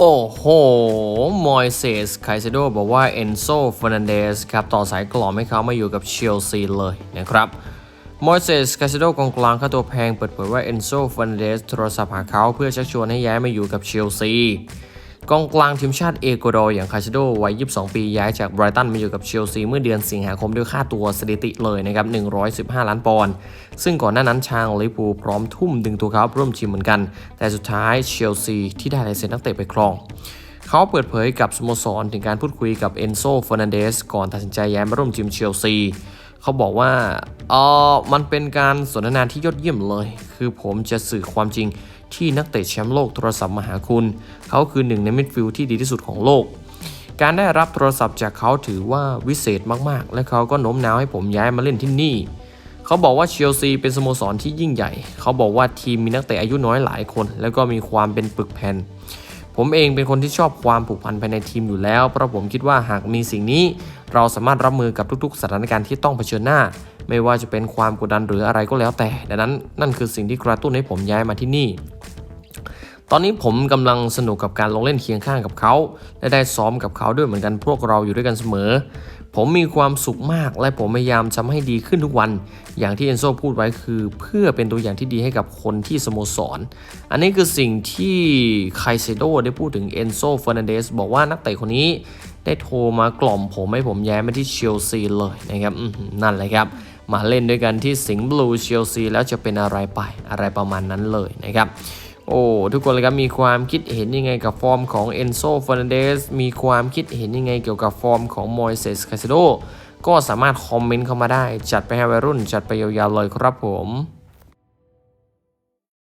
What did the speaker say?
โอ้โห มอยเซสไคเซโดบอกว่าเอนโซเฟอร์นันเดสครับ ต่อสายกล่อมให้เขามาอยู่กับเชลซีเลยนะครับมอยเซสไคเซโดกองกลางค่าตัวแพงเปิดเผยว่าเอนโซเฟอร์นันเดสโทรศัพท์หาเขาเพื่อชักชวนให้ย้ายมาอยู่กับเชลซี กองกลางทีมชาติเอกวาดอร์อย่างคาชโดวัย 22 ปีย้ายจากไบรตันมาอยู่กับเชลซีเมื่อเดือนสิงหาคมด้วยค่าตัวสถิติเลยนะครับ 115 ล้านปอนด์ ซึ่งก่อนหน้านั้นชางลิเวอร์พูพร้อมทุ่มดึงตัวเขาร่วมทีมเหมือนกัน แต่สุดท้ายเชลซีที่ได้ลายเซ็นนักเตะไปครอง เขาเปิดเผยกับสโมสรถึงการพูดคุยกับเอนโซเฟอร์นันเดสก่อนตัดสินใจย้ายมาร่วมทีมเชลซี เขาบอกว่าเออมันเป็นการสนทนาที่ยอดเยี่ยมเลย คือผมจะสื่อความจริงที่นักเตะแชมป์โลกโทรศัพท์มาหาคุณ เขาคือหนึ่งในมิดฟิลด์ที่ดีที่สุดของโลก การได้รับโทรศัพท์จากเขาถือว่าวิเศษมากๆ และเขาก็โน้มน้าวให้ผมย้ายมาเล่นที่นี่ เขาบอกว่าเชลซีเป็นสโมสรที่ยิ่งใหญ่ เขาบอกว่าทีมมีนักเตะอายุน้อยหลายคน แล้วก็มีความเป็นปึกแผ่นผมเองเป็นคนที่ชอบความผูกพันภายในทีมอยู่แล้ว เพราะผมคิดว่าหากมีสิ่งนี้ เราสามารถรับมือกับทุกๆ สถานการณ์ที่ต้องเผชิญหน้า ไม่ว่าจะเป็นความกดดันหรืออะไรก็แล้วแต่ ดังนั้นนั่นคือสิ่งที่กระตุ้นให้ผมย้ายมาที่นี่ ตอนนี้ผมกำลังสนุกกับการลงเล่นเคียงข้างกับเขาและได้ซ้อมกับเขาด้วยเหมือนกันพวกเราอยู่ด้วยกันเสมอ ผมมีความสุขมากและผมพยายามทำให้ดีขึ้นทุกวัน อย่างที่เอนโซพูดไว้คือ เพื่อเป็นตัวอย่างที่ดีให้กับคนที่สโมสร อันนี้คือสิ่งที่ไคเซโดได้พูดถึงเอนโซเฟอร์นันเดสบอกว่านักเตะคนนี้ได้โทรมากล่อมผมให้ผมย้ายมาที่เชลซีเลยนะครับนั่นเลยครับ มาเล่นด้วยกันที่สิงห์บลูเชลซีแล้วจะเป็นอะไรไปอะไรประมาณนั้นเลยนะครับ โอ้ทุกคนเลยครับมีความคิดเห็นยังไงกับฟอร์มของเอนโซฟ r ร์นันเดสมีความคิดเห็นยังไงเกี่ยวกับฟอร์มของมอยเซสคาซิโดก็สามารถคอมเมนต์เข้ามาได้ จัดไปให้วัยรุ่น จัดไปยาวๆเลยครับผม